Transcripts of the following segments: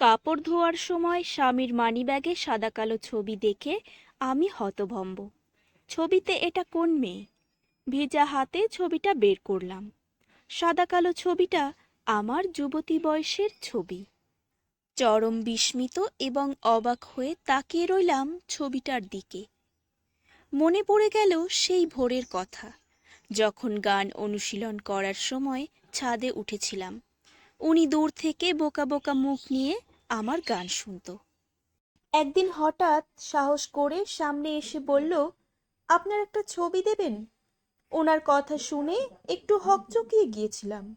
কাপড় ধোয়ার সময় স্বামীর মানিব্যাগে সাদা কালো ছবি দেখে আমি হতভম্ব। ছবিতে এটা কোন মেয়ে? ভেজা হাতে ছবিটা বের করলাম। সাদা কালো ছবিটা আমার যুবতী বয়সের ছবি। চরম বিস্মিত এবং অবাক হয়ে তাকিয়ে রইলাম ছবিটার দিকে। মনে পড়ে গেল সেই ভোরের কথা, যখন গান অনুশীলন করার সময় ছাদে উঠেছিলাম। উনি দূর থেকে বোকা বোকা মুখ নিয়ে আমার গান শুনত। একদিন হঠাৎ সাহস করে সামনে এসে বলল, আপনার একটা ছবি দেবেন? ওনার কথা শুনে একটু হকচকিয়ে গিয়েছিলাম।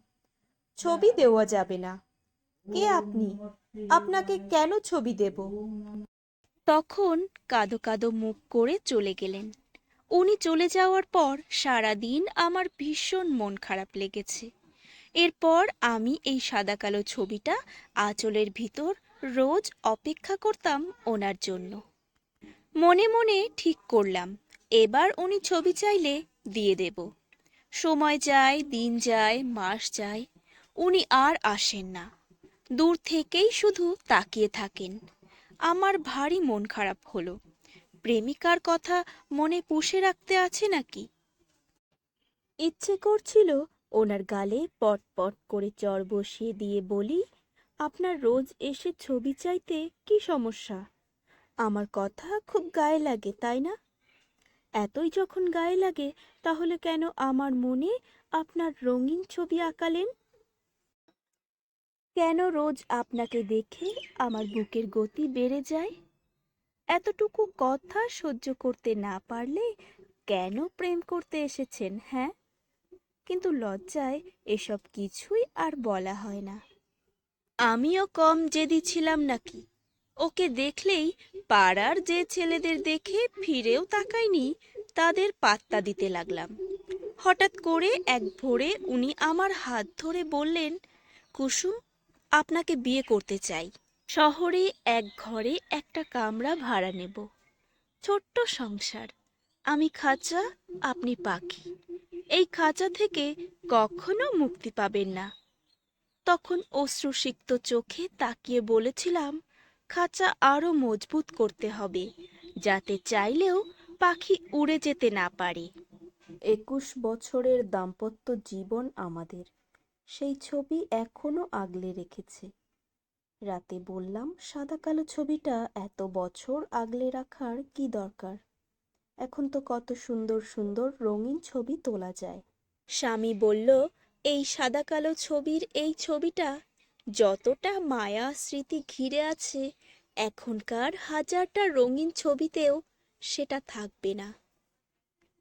ছবি দেওয়া যাবে না। কে আপনি? আপনাকে কেন ছবি দেব? তখন কাদো কাদো মুখ করে চলে গেলেন। উনি চলে যাওয়ার পর সারাদিন আমার ভীষণ মন খারাপ লেগেছে। এরপর আমি এই সাদা কালো ছবিটা আঁচলের ভিতর রোজ অপেক্ষা করতাম ওনার জন্য। মনে মনে ঠিক করলাম, এবার উনি ছবি চাইলে দিয়ে দেব। সময় যায়, দিন যায়, মাস যায়, উনি আর আসেন না। দূর থেকেই শুধু তাকিয়ে থাকেন। আমার ভারী মন খারাপ হলো। প্রেমিকার কথা মনে পুষে রাখতে আছে নাকি? ইচ্ছে করছিল ওনার গালে পট পট করে চর বসিয়ে দিয়ে বলি, আপনার রোজ এসে ছবি চাইতে কি সমস্যা? আমার কথা খুব গায়ে লাগে, তাই না? এতই যখন গায়ে লাগে, তাহলে কেন আমার মনে আপনার রঙিন ছবি আঁকালেন? কেন রোজ আপনাকে দেখে আমার বুকের গতি বেড়ে যায়? এতটুকু কথা সহ্য করতে না পারলে কেন প্রেম করতে এসেছেন হ্যাঁ? কিন্তু লজ্জায় এসব কিছুই আর বলা হয় না। আমিও কম জেদি ছিলাম নাকি? ওকে দেখলেই পাড়ার যে ছেলেদের দেখে ফিরেও তাকাইনি, তাদের পাত্তা দিতে লাগলাম। হঠাৎ করে এক ভোরে উনি আমার হাত ধরে বললেন, কুসুম, আপনাকে বিয়ে করতে চাই। শহরে এক ঘরে একটা কামরা ভাড়া নেব। ছোট্ট সংসার। আমি খাঁচা, আপনি পাখি। এই খাঁচা থেকে কখনো মুক্তি পাবেন না। তখন অশ্রুসিক্ত চোখে তাকিয়ে বলেছিলাম, খাঁচা আরও মজবুত করতে হবে, যাতে চাইলেও পাখি উড়ে যেতে না পারে। একুশ বছরের দাম্পত্য জীবন আমাদের, সেই ছবি এখনও আগলে রেখেছে। রাতে বললাম, সাদা কালো ছবিটা এত বছর আগলে রাখার কি দরকার? এখন তো কত সুন্দর সুন্দর রঙিন ছবি তোলা যায়। স্বামী বলল, এই সাদা কালো ছবির এই ছবিটা যতটা মায়া স্মৃতি ঘিরে আছে, এখনকার হাজারটা রঙিন ছবিতেও সেটা থাকবে না।